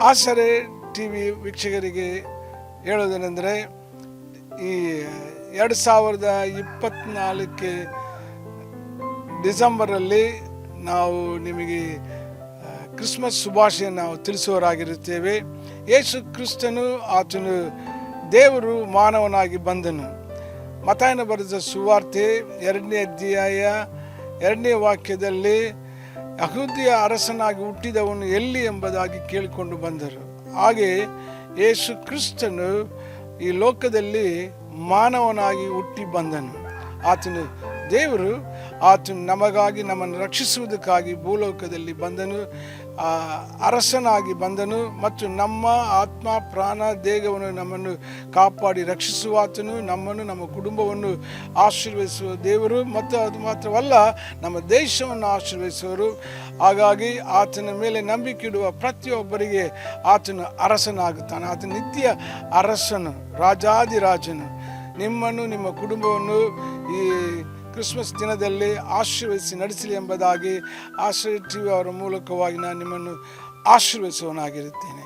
ಆಸರೆ T V ವೀಕ್ಷಕರಿಗೆ ಹೇಳೋದೇನೆಂದರೆ ಈ ಎರಡು ಸಾವಿರದ ಇಪ್ಪತ್ತ್ನಾಲ್ಕು ಡಿಸೆಂಬರಲ್ಲಿ ನಾವು ನಿಮಗೆ ಕ್ರಿಸ್ಮಸ್ ಶುಭಾಶಯ ನಾವು ತಿಳಿಸುವವರಾಗಿರುತ್ತೇವೆ. ಯೇಸು ಕ್ರಿಸ್ತನು ಆತನು ದೇವರು ಮಾನವನಾಗಿ ಬಂದನು. ಮತಾಯನ ಬರೆದ ಸುವಾರ್ತೆ ಎರಡನೇ ಅಧ್ಯಾಯ ಎರಡನೇ ವಾಕ್ಯದಲ್ಲಿ ಯಹೂದಿಯ ಅರಸನಾಗಿ ಹುಟ್ಟಿದವನು ಎಲ್ಲಿ ಎಂಬುದಾಗಿ ಕೇಳಿಕೊಂಡು ಬಂದರು. ಹಾಗೆ ಯೇಸು ಕ್ರಿಸ್ತನು ಈ ಲೋಕದಲ್ಲಿ ಮಾನವನಾಗಿ ಹುಟ್ಟಿ ಬಂದನು. ಆತನು ದೇವರು ಆತನು ನಮಗಾಗಿ ನಮ್ಮನ್ನು ರಕ್ಷಿಸುವುದಕ್ಕಾಗಿ ಭೂಲೋಕದಲ್ಲಿ ಬಂದನು ಅರಸನಾಗಿ ಬಂದನು ಮತ್ತು ನಮ್ಮ ಆತ್ಮ, ಪ್ರಾಣ, ದೇಹವನ್ನು ನಮ್ಮನ್ನು ಕಾಪಾಡಿ ರಕ್ಷಿಸುವ ಆತನು ನಮ್ಮನ್ನು, ನಮ್ಮ ಕುಟುಂಬವನ್ನು ಆಶೀರ್ವದಿಸುವ ದೇವರು ಮತ್ತು ಅದು ಮಾತ್ರವಲ್ಲ, ನಮ್ಮ ದೇಶವನ್ನು ಆಶೀರ್ವದಿಸುವರು. ಹಾಗಾಗಿ ಆತನ ಮೇಲೆ ನಂಬಿಕೆ ಇಡುವ ಪ್ರತಿಯೊಬ್ಬರಿಗೆ ಆತನು ಅರಸನಾಗುತ್ತಾನೆ. ಆತನ ನಿತ್ಯ ಅರಸನು ರಾಜಾದಿರಾಜನು ನಿಮ್ಮನ್ನು, ನಿಮ್ಮ ಕುಟುಂಬವನ್ನು ಈ ಕ್ರಿಸ್ಮಸ್ ದಿನದಲ್ಲಿ ಆಶೀರ್ವದಿಸಿ ನಡೆಸಲಿ ಎಂಬುದಾಗಿ ಆಶ್ರಯ ಟಿ ವಿ ಅವರ ಮೂಲಕವಾಗಿ ನಾನು ನಿಮ್ಮನ್ನು ಆಶೀರ್ವದಿಸುವನಾಗಿರುತ್ತೇನೆ